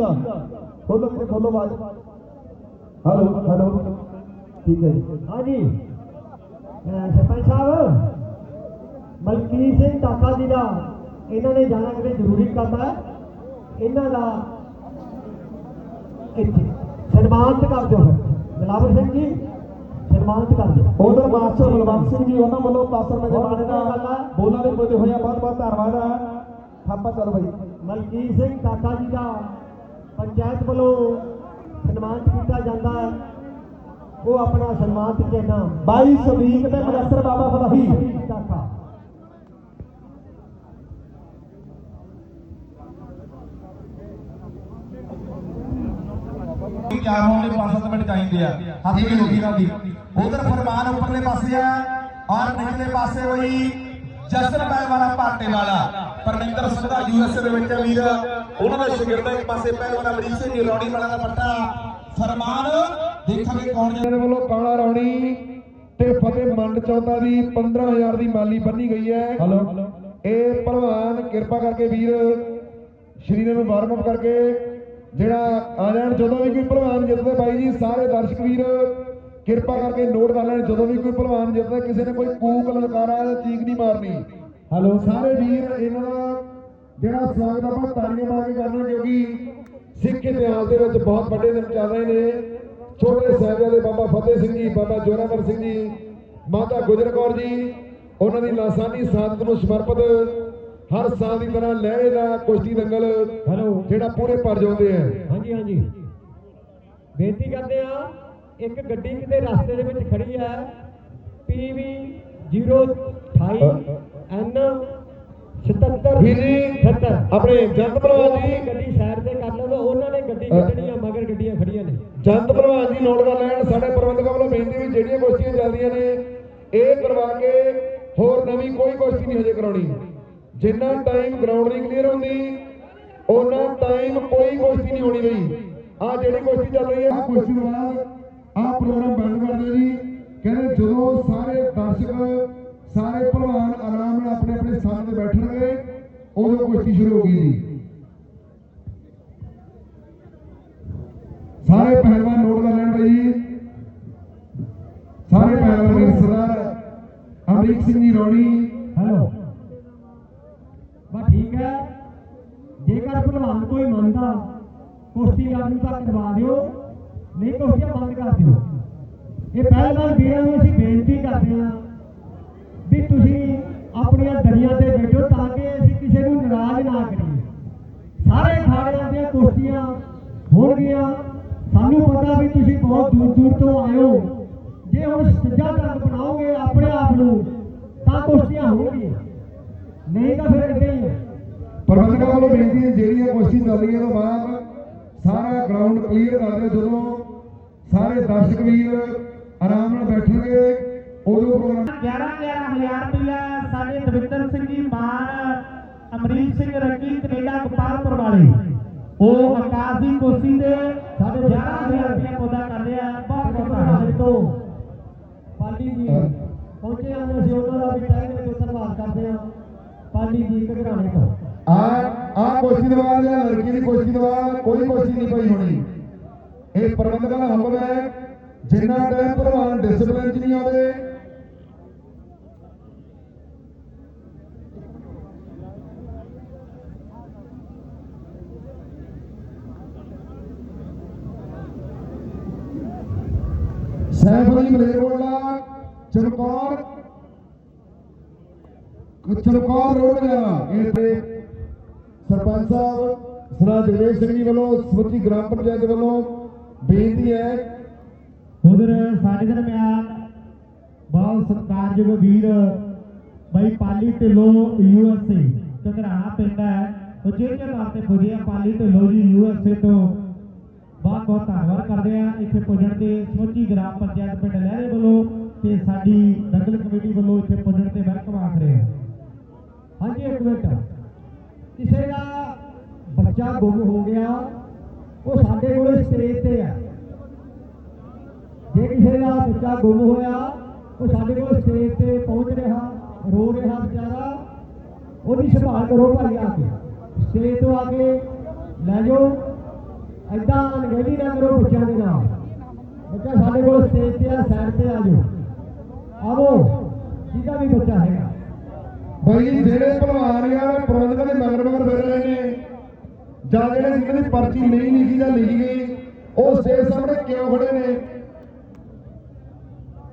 ਦਾ ਖੋਲੋ ਵੀਰੇ ਖੋਲੋ ਆਵਾਜ਼ ਹਲੋ ਹਲੋ ਠੀਕ ਹੈ ਜੀ ਹਾਂਜੀ ਅਹ ਸਰਪੰਚ ਸਾਹਿਬ ਮਲਕੀਤ ਸਿੰਘ ਟਾਕਾ ਜੀ ਦਾ ਇਹਨਾਂ ਨੇ ਜਾਣਾ ਕਿਤੇ ਜ਼ਰੂਰੀ ਕੰਮ ਹੈ ਇਹਨਾਂ ਦਾ ਇੱਥੇ ਸਨਮਾਨਿਤ ਕਰ ਦਿਓ ਫਿਰ ਬਲਾਵਰ ਸਿੰਘ ਜੀ ਸਨਮਾਨਿਤ ਕਰ ਦਿਓ ਉਧਰ ਮਾਸਟਰ ਬਲਵੰਤ ਸਿੰਘ ਜੀ ਉਹਨਾਂ ਵੱਲੋਂ ਪਾਸਰ ਮੇਰੇ ਮਾਨੇ ਦਾ ਬੋਲਾਂ ਦੇ ਪੁੱਜੇ ਹੋਇਆ ਬਹੁਤ ਬਹੁਤ ਧੰਨਵਾਦ ਹੈ ਥਾਪਾ ਚਲੋ ਭਾਈ ਮਲਕੀਤ ਸਿੰਘ ਟਾਕਾ ਜੀ ਦਾ ਪੰਚਾਇਤ ਵੱਲੋਂ ਸਨਮਾਨਿਤ ਕੀਤਾ ਜਾਂਦਾ ਹੈ। ਉਹ ਆਪਣਾ ਸਨਮਾਨਿਤ ਚਿੰਨ੍ਹ ਬਾਈ ਸਦੀਕ ਤੇ ਮਨਸਰ ਬਾਬਾ ਟਾਕਾ ਚਾਰ ਹੋਣ ਲਈ 5-7 ਮਿੰਟ ਚਾਹੀਦੇ ਆ। ਹੱਥ ਵੀ ਲੋਕੀ ਨਾਲ ਦੀ ਉਧਰ ਫਰਮਾਨ ਉੱਪਰਲੇ ਪਾਸੇ ਆ ਔਰ ਨਿਚਲੇ ਪਾਸੇ ਹੋਈ ਜਸਨ ਪਹਿਲਵਾਨਾ ਪਾਟੇ ਵਾਲਾ ਪਰਮਿੰਦਰ ਸਿੰਘ ਦਾ ਯੂਐਸਏ ਦੇ ਵਿੱਚ ਵੀਰ ਉਹਨਾਂ ਦਾ ਸ਼ਾਗਿਰਦ ਇੱਕ ਪਾਸੇ ਪਹਿਲਵਾਨ ਅਮਰੀਕ ਸਿੰਘ ਰੌਣੀ ਵਾਲਾ ਦਾ ਪੱਟਾ। ਫਰਮਾਨ ਦੇਖਾਂਗੇ ਕੌਣ ਇਹਨਾਂ ਦੇ ਵੱਲੋਂ ਕਾਲਾ ਰੌਣੀ ਤੇ ਫਤਿਹ ਮੰਡ ਚੌਂਦਾ ਦੀ 15000 ਦੀ ਮਾਲੀ ਬੰਨੀ ਗਈ ਹੈ। ਹਲੋ। ਇਹ ਭਲਵਾਨ ਕਿਰਪਾ ਕਰਕੇ ਵੀਰ ਸ਼ਰੀਰ ਨੂੰ ਵਾਰਮ ਅਪ ਕਰਕੇ ਜਿਹੜਾ ਆ ਜਾਣ ਜਦੋਂ ਵੀ ਕੋਈ ਭਲਵਾਨ ਜਿੱਤਦੇ ਬਾਈ ਜੀ ਸਾਰੇ ਦਰਸ਼ਕ ਵੀਰ ਕਿਰਪਾ ਕਰਕੇ ਨੋਟ ਕਰ ਲੈਣ ਜਦੋਂ ਵੀ ਕੋਈ ਭਲਵਾਨ ਜਿੱਤਦਾ ਕਿਸੇ ਨੇ ਕੋਈ ਕੂਕ ਲਲਕਾਰਾ ਚੀਕ ਨਹੀਂ ਮਾਰਨੀ। ਹਲੋ ਸਾਰੇ ਵੀਰ ਇਹਨਾਂ ਦਾ ਜਿਹੜਾ ਸਵਾਗਤ ਆਪਾਂ ਤਾਲੀਆਂ ਮਾਰ ਕੇ ਕਰਨਾ ਕਿਉਂਕਿ ਸਿੱਖ ਇਤਿਹਾਸ ਦੇ ਵਿੱਚ ਬਹੁਤ ਵੱਡੇ ਦਿਨ ਚੱਲ ਰਹੇ ਨੇ। ਛੋਟੇ ਸਾਹਿਬਜ਼ਾਦੇ ਬਾਬਾ ਫਤਿਹ ਸਿੰਘ ਜੀ ਬਾਬਾ ਜੋਰਾਵਰ ਸਿੰਘ ਜੀ ਮਾਤਾ ਗੁਜਰ ਕੌਰ ਜੀ ਉਹਨਾਂ ਦੀ ਲਾਸਾਨੀ ਸਾਦਤ ਨੂੰ ਸਮਰਪਿਤ ਹਰ ਸਾਲ ਦੀ ਤਰ੍ਹਾਂ ਲਹਿਰੇ ਦਾ ਕੁਸ਼ਤੀ ਦੰਗਲ ਹੈਲੋ। ਜਿਹੜਾ ਪੂਰੇ ਪਰ ਜਾਂਦੇ ਆ। ਹਾਂਜੀ ਹਾਂਜੀ। ਬੇਨਤੀ ਕਰਦੇ ਆ ਇੱਕ ਗੱਡੀ ਕਿਤੇ ਰਸਤੇ ਦੇ ਵਿੱਚ ਖੜੀ ਹੈ PV 028 N 77 ਵੀਰ ਜੀ 70 ਆਪਣੇ ਜੰਤ ਭਲਵਾਨ ਜੀ। ਗੱਡੀ ਸਾਈਡ ਤੇ ਕਰ ਲਓ ਉਹਨਾਂ ਨੇ ਗੱਡੀ ਕੱਢਣੀ ਆ ਮਗਰ ਗੱਡੀਆਂ ਖੜੀਆਂ ਨੇ। ਜੰਤ ਭਲਵਾਨ ਜੀ ਨੋਟ ਕਰ ਲੈਣ ਸਾਡੇ ਪ੍ਰਬੰਧਕਾਂ ਵੱਲੋਂ ਬੇਨਤੀ ਵੀ ਜਿਹੜੀਆਂ ਕੁਸ਼ਤੀਆਂ ਚੱਲਦੀਆਂ ਨੇ ਇਹ ਕਰਵਾ ਕੇ ਹੋਰ ਨਵੀਂ ਕੋਈ ਕੁਸ਼ਤੀ ਨਹੀਂ ਹਜੇ ਕਰਾਉਣੀ। ਜਿੰਨਾ ਟਾਈਮ ਗਰਾਊਂਡ ਨਹੀਂ ਕਲੀਅਰ ਹੁੰਦੀ ਉਹਨਾਂ ਟਾਈਮ ਕੋਈ ਕੁਸ਼ਤੀ ਨਹੀਂ ਹੋਣੀ ਬਈ। ਆ ਜਿਹੜੀ ਕੁਸ਼ਤੀ ਚੱਲ ਰਹੀ ਹੈ ਆ ਕੁਸ਼ਤੀ ਤੋਂ ਬਾਅਦ ਆ ਪ੍ਰੋਗਰਾਮ ਬੰਦ ਕਰ ਦਿਓ ਜੀ। ਕਹਿੰਦੇ ਜਦੋਂ ਸਾਰੇ ਦਰਸ਼ਕ ਸਾਰੇ ਭਲਵਾਨ ਆਰਾਮ ਨਾਲ ਆਪਣੇ ਆਪਣੇ ਸਥਾਨ ਤੇ ਬੈਠਣਗੇ, ਉਦੋਂ ਕੁਸ਼ਤੀ ਸ਼ੁਰੂ ਹੋਗੀ ਜੀ। ਸਾਰੇ ਪਹਿਲਵਾਨ ਨੋਟ ਕਰ ਲੈਣ ਬਈ ਸਾਰੇ ਪਹਿਲਵਾਨ ਸਰਦਾਰ ਅਮਰੀਕ ਸਿੰਘ ਜੀ ਰੌਣੀ। ਹੈਲੋ। ਬਸ ਠੀਕ ਹੈ। ਜੇਕਰ ਭਲਵਾਨ ਕੋਈ ਮੰਨਦਾ, ਕੁਸ਼ਤੀ ਆਦਮੀ ਤੱਕ ਕਰਵਾ ਦਿਓ। ਨਹੀਂ ਕੁਸ਼ਤੀਆਂ ਬੰਦ ਕਰ ਦਿਓ। ਇਹ ਪਹਿਲਵਾਨ ਵੀਰਾਂ ਨੂੰ ਅਸੀਂ ਬੇਨਤੀ ਕਰਦੇ ਹਾਂ ਵੀ ਤੁਸੀਂ ਆਪਣੀਆਂ ਦਰੀਆਂ ਤੇ ਬੈਠੋ ਤਾਂ ਕਿ ਅਸੀਂ ਕਿਸੇ ਨੂੰ ਨਾਰਾਜ਼ ਨਾ ਕਰੀਏ। ਸਾਰੇ ਖਾੜਿਆਂ ਦੀਆਂ ਕੁਸ਼ਤੀਆਂ ਹੋਣਗੀਆਂ ਸਾਨੂੰ ਪਤਾ ਵੀ ਤੁਸੀਂ ਬਹੁਤ ਦੂਰ ਦੂਰ ਤੋਂ ਆਏ ਹੋ ਜੇ ਹੁਣ ਸੱਜਾ ਢੰਗ ਬਣਾਓਗੇ ਆਪਣੇ ਆਪ ਨੂੰ, ਤਾਂ ਕੁਸ਼ਤੀਆਂ ਹੋਣਗੀਆਂ। ਨਹੀਂ ਤਾਂ ਫਿਰ ਇਦਾਂ ਹੀ ਪ੍ਰਬੰਧਕਾਂ ਵੱਲੋਂ ਬੇਨਤੀ ਹੈ, ਜਿਹੜੀਆਂ ਕੁਸ਼ਤੀ ਚੱਲ ਰਹੀਆਂ ਤੋਂ ਬਾਅਦ ਸਾਰਾ ਗਰਾਊਂਡ ਕਲੀਅਰ ਕਰ ਦਿਓ। ਜਦੋਂ ਸਾਰੇ ਦਰਸ਼ਕ ਵੀਰ ਆਰਾਮ ਨਾਲ ਬੈਠਣਗੇ ਉਦੋਂ ਪ੍ਰੋਗਰਾਮ 11 11000 ਰੁਪਇਆ ਸਾਡੇ ਦਵਿੰਦਰ ਸਿੰਘ ਜੀ, ਮਾਨ, ਅਮਰੀਕ ਸਿੰਘ ਰੱਗੀ, ਕੈਨੇਡਾ, ਗੋਪਾਲਪੁਰ ਵਾਲੇ। ਉਹ ਆਕਾਸ਼ ਦੀ ਕੋਸ਼ੀ ਦੇ ਸਾਡੇ 11000 ਰੁਪਇਆ ਪੌਦਾ ਕਰਦੇ ਆ। ਬਹੁਤ ਬਹੁਤ ਧੰਨਵਾਦ ਤੋਂ। ਪਾਲੀ ਜੀ, ਪਹੁੰਚੇ ਹਨ ਅਸੀਂ ਉਹਨਾਂ ਦਾ ਵੀ ਤਹਿ ਦਿਲ ਤੋਂ ਧੰਨਵਾਦ ਕਰਦੇ ਹਾਂ ਪਾਲੀ ਜੀ ਘਗਰਾਣੇ ਤੋਂ। ਆ ਆ ਕੁਸ਼ਤੀ ਤੋਂ ਬਾਅਦ ਜਾਂ ਲੜਕੀ ਦੀ ਕੁਸ਼ਤੀ ਤੋਂ ਬਾਅਦ ਕੋਈ ਕੁਸ਼ਤੀ ਨਹੀਂ ਪਈ ਹੋਣੀ। ਇਹ ਪ੍ਰਬੰਧਕਾਂ ਦਾ ਹੁਕਮ ਹੈ, ਜਿੰਨਾ ਟਾਈਮ ਭਲਵਾਨ ਡਿਸਪਲਿਨ 'ਚ ਨਹੀਂ ਆਉਂਦੇ ਸੈਫ ਅਲੀ ਮਲੇਰਕੋਟਲਾ ਚਮਕੌਰ। ਚਮਕੌਰ ਰੋਡ ਜਾਣਾ ਇਹ ਸਰਪੰਚ ਸਾਹਿਬ ਸਰਾ ਜਗਵੇਸ਼ ਸਿੰਘ ਜੀ ਵੱਲੋਂ ਸਮੁੱਚੀ ਗ੍ਰਾਮ ਪੰਚਾਇਤ ਵੱਲੋਂ ਬੇਨਤੀ ਹੈ। ਉਧਰ ਸਾਡੇ ਦਰਮਿਆਨ ਬਹੁਤ ਸਤਿਕਾਰਯੋਗ ਵੀਰ ਬਾਈ ਪਾਲੀ ਢਿੱਲੋਂ ਯੂਐਸਏ ਘਗਰਾਣਾ ਪਿੰਡ ਹੈ। ਉਹ ਜਿਹੜੇ ਤੌਰ ਪੁੱਜੇ ਪਾਲੀ ਢਿੱਲੋਂ ਜੀ ਯੂਐਸਏ ਤੋਂ ਬਹੁਤ ਬਹੁਤ ਧੰਨਵਾਦ ਕਰਦੇ ਆ ਇੱਥੇ ਪੁੱਜਣ ਤੇ ਸਮੁੱਚੀ ਗ੍ਰਾਮ ਪੰਚਾਇਤ ਪਿੰਡ ਲਹਿਰੇ ਵੱਲੋਂ ਤੇ ਸਾਡੀ ਦੰਗਲ ਕਮੇਟੀ ਵੱਲੋਂ ਇੱਥੇ ਪੁੱਜਣ ਤੇ ਵੈਲਕਮ ਆਖ ਰਹੇ ਆ ਹਾਂਜੀ, ਇੱਕ ਮਿੰਟ। ਕਿਸੇ ਦਾ ਬੱਚਾ ਗੁੰਮ ਹੋ ਗਿਆ, ਉਹ ਸਾਡੇ ਕੋਲ ਸਟੇਜ ਤੇ ਹੈ। ਜੇ ਕਿਸੇ ਦਾ ਬੱਚਾ ਗੁੰਮ ਹੋਇਆ, ਉਹ ਸਾਡੇ ਕੋਲ ਸਟੇਜ ਤੇ ਪਹੁੰਚ ਰਿਹਾ, ਰੋ ਰਿਹਾ ਵਿਚਾਰਾ, ਉਹਦੀ ਸੰਭਾਲ ਕਰੋ ਭਾਈ ਆ ਕੇ। ਸਟੇਜ ਤੋਂ ਆ ਕੇ ਲੈ ਜਾਓ। ਐਦਾਂ ਅਣਗਹਿਲੀ ਨਾ ਕਰੋ ਬੱਚਿਆਂ ਦੇ ਨਾਲ ਬੱਚਾ ਸਾਡੇ ਕੋਲ ਸਟੇਜ ਤੇ ਆ ਸਾਈਡ ਤੇ ਆ ਜਾਓ। ਆਵੋ, ਜਿਹਦਾ ਵੀ ਬੱਚਾ ਹੈਗਾ। ਬਾਈ, ਜਿਹੜੇ ਭਲਵਾਨ ਯਾਰ ਪ੍ਰਬੰਧਕਾਂ ਦੇ ਮਗਰ ਮਗਰ ਫਿਰ ਰਹੇ ਨੇ, ਜਾਂ ਜਿਹੜੇ ਜਿਨ੍ਹਾਂ ਦੀ ਪਰਚੀ ਨਹੀਂ ਲਿਖੀ ਜਾਂ ਲਿਖੀ ਗਈ, ਉਹ ਸਟੇਜ ਸਾਹਮਣੇ ਕਿਉਂ ਖੜੇ ਨੇ?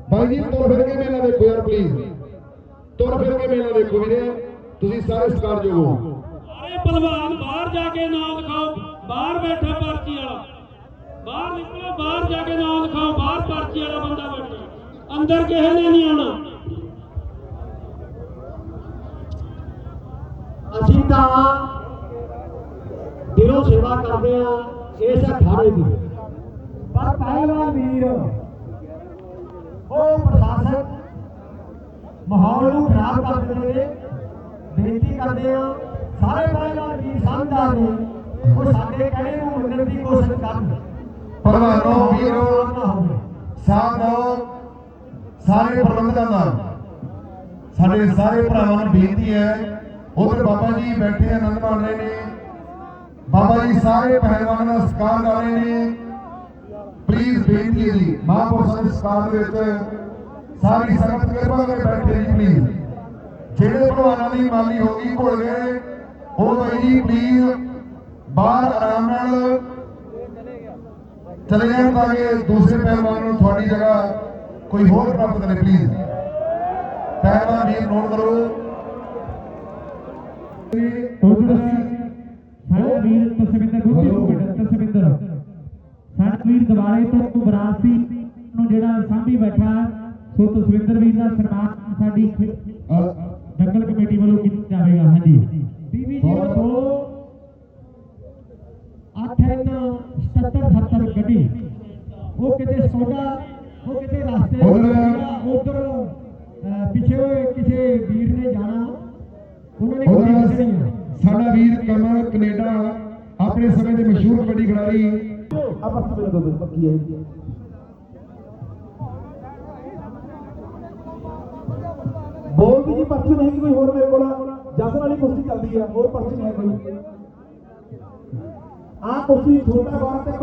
ਬਾਈ ਜੀ, ਤੁਰ ਫਿਰ ਕੇ ਮੇਲਾ ਦੇਖੋ ਯਾਰ ਪਲੀਜ਼ ਤੁਰ ਫਿਰ ਕੇ ਮੇਲਾ ਦੇਖੋ ਵੀਰੇ। ਤੁਸੀਂ ਸਾਰੇ ਸਤਿਕਾਰਯੋਗ ਹੋ। ਭਲਵਾਨ, ਬਾਹਰ ਜਾ ਕੇ ਨਾਂ ਲਿਖਾਓ, ਬਾਹਰ ਬੈਠਾ ਪਰਚੀ ਵਾਲਾ। ਬਾਹਰ ਨਿਕਲੋ, ਬਾਹਰ ਜਾ ਕੇ ਨਾਂ ਲਿਖਾਓ, ਬਾਹਰ ਪਰਚੀ ਵਾਲਾ ਬੰਦਾ ਬੈਠਾ। ਅੰਦਰ ਕਿਸੇ ਨੇ ਨਹੀਂ ਆਉਣਾ। ਅਸੀਂ ਤਾਂ ਦਿਲੋਂ ਸੇਵਾ ਕਰਦੇ ਆ ਇਸ ਅਖਾੜੇ ਦੀ। ਪਰ ਪਹਿਲਵਾਨ ਵੀਰ, ਉਹ ਪ੍ਰਸ਼ਾਸਕ ਮਾਹੌਲ ਨੂੰ ਖਰਾਬ ਕਰ ਨੇ ਬੇਨਤੀ ਕਰਦੇ ਆ ਸਾਰੇ ਪਹਿਲਵਾਨ ਵੀਰ ਸਮਝਦਾਰ ਨੇ ਉਹ ਸਾਡੇ ਕਹਿਣੇ ਨੂੰ ਮੰਨਣ ਦੀ ਕੋਸ਼ਿਸ਼ ਕਰਨ। ਭਲਵਾਨੋ ਵੀਰੋ ਸਾਥੋ ਸਾਰੇ ਪ੍ਰਬੰਧਕਾਂ ਦਾ। ਸਾਡੇ ਸਾਰੇ ਭਰਾਵਾਂ ਨੂੰ ਬੇਨਤੀ ਹੈ ਉਧਰ ਬਾਬਾ ਜੀ ਬੈਠੇ ਆਨੰਦ ਮਾਣ ਰਹੇ ਨੇ। ਬਾਬਾ ਜੀ ਸਾਰੇ ਪਹਿਲਵਾਨਾਂ ਦਾ ਸਤਿਕਾਰ ਕਰ ਰਹੇ ਨੇ। ਪਲੀਜ਼ ਬੇਨਤੀ ਹੈ ਜੀ ਮਹਾਂਪੁਰਸ਼ਾਂ ਦੇ ਸਤਿਕਾਰ ਦੇ ਵਿੱਚ ਸਾਰੀ ਸੰਗਤ ਕਿਰਪਾ ਕਰਕੇ ਬੈਠੇ ਜੀ ਪਲੀਜ਼ ਜਿਹੜੇ ਭਲਵਾਨਾਂ ਦੀ ਮਾਲੀ ਹੋ ਗਈ ਭੁੱਲ ਗਏ। ਉਹ ਜੀ ਪਲੀਜ਼ ਬਾਹਰ ਆਰਾਮ ਨਾਲ ਚਲੇ ਜਾਣ ਤਾਂ ਕਿ ਦੂਸਰੇ ਪਹਿਲਵਾਨ ਨੂੰ ਤੁਹਾਡੀ ਜਗ੍ਹਾ ਕੋਈ ਹੋਰ ਪ੍ਰਾਪਤ ਕਰੇ ਪਲੀਜ਼ ਪਹਿਲਵਾਨ ਵੀਰ ਨੋਟ ਕਰੋ। ਵੀਰ ਤਸਵਿੰਦਰ ਗੁੱਡੀ ਪਿੰਡ ਤਸਵਿੰਦਰ ਸਾਡੇ ਵੀਰ ਦਿਵਾਲੇ ਤੋਂ ਬਰਾਸੀ ਨੂੰ ਜਿਹੜਾ ਸਾਂਭੀ ਬੈਠਾ ਸੋ ਤਸਵਿੰਦਰ ਵੀਰ ਦਾ ਸਨਮਾਨ ਸਾਡੀ ਦੰਗਲ ਕਮੇਟੀ ਵੱਲੋਂ ਕੀਤਾ ਜਾਵੇਗਾ ਹਾਂਜੀ ਬੀਬੀ ਜੀ ਦੋ 877 77 ਗੱਡੀ ਉਹ ਕਿਤੇ ਸੋਡਾ ਉਹ ਕਿਤੇ ਰਸਤੇ ਉਧਰ- ਪਿੱਛੇ ਹੋਏ ਕਿਸੇ ਵੀਰ ਨੇ ਜਾਣਾ ਉਹਨਾਂ ਨੇ ਆ ਸਾਡਾ ਵੀਰ ਕਮਲ ਕੈਨੇਡਾ ਆਪਣੇ ਸਮੇਂ ਦੇ ਮਸ਼ਹੂਰ ਕਬੱਡੀ ਖਿਡਾਰੀ। ਪੱਕੀ ਹੈ। ਬੋਲ ਦੀ ਜੀ ਪਰਚੀ ਨਹੀਂ ਹੈਗੀ ਕੋਈ ਹੋਰ ਮੇਰੇ ਕੋਲ ਜਸਨ ਵਾਲੀ ਕੁਸ਼ਤੀ ਚੱਲਦੀ ਆ ਹੋਰ ਪਰਚੀ ਨਹੀਂ ਹੈ ਕੋਈ। ਆ ਕੁਸ਼ਤੀ ਛੋਟਾ ਬਾਰ ਤੇ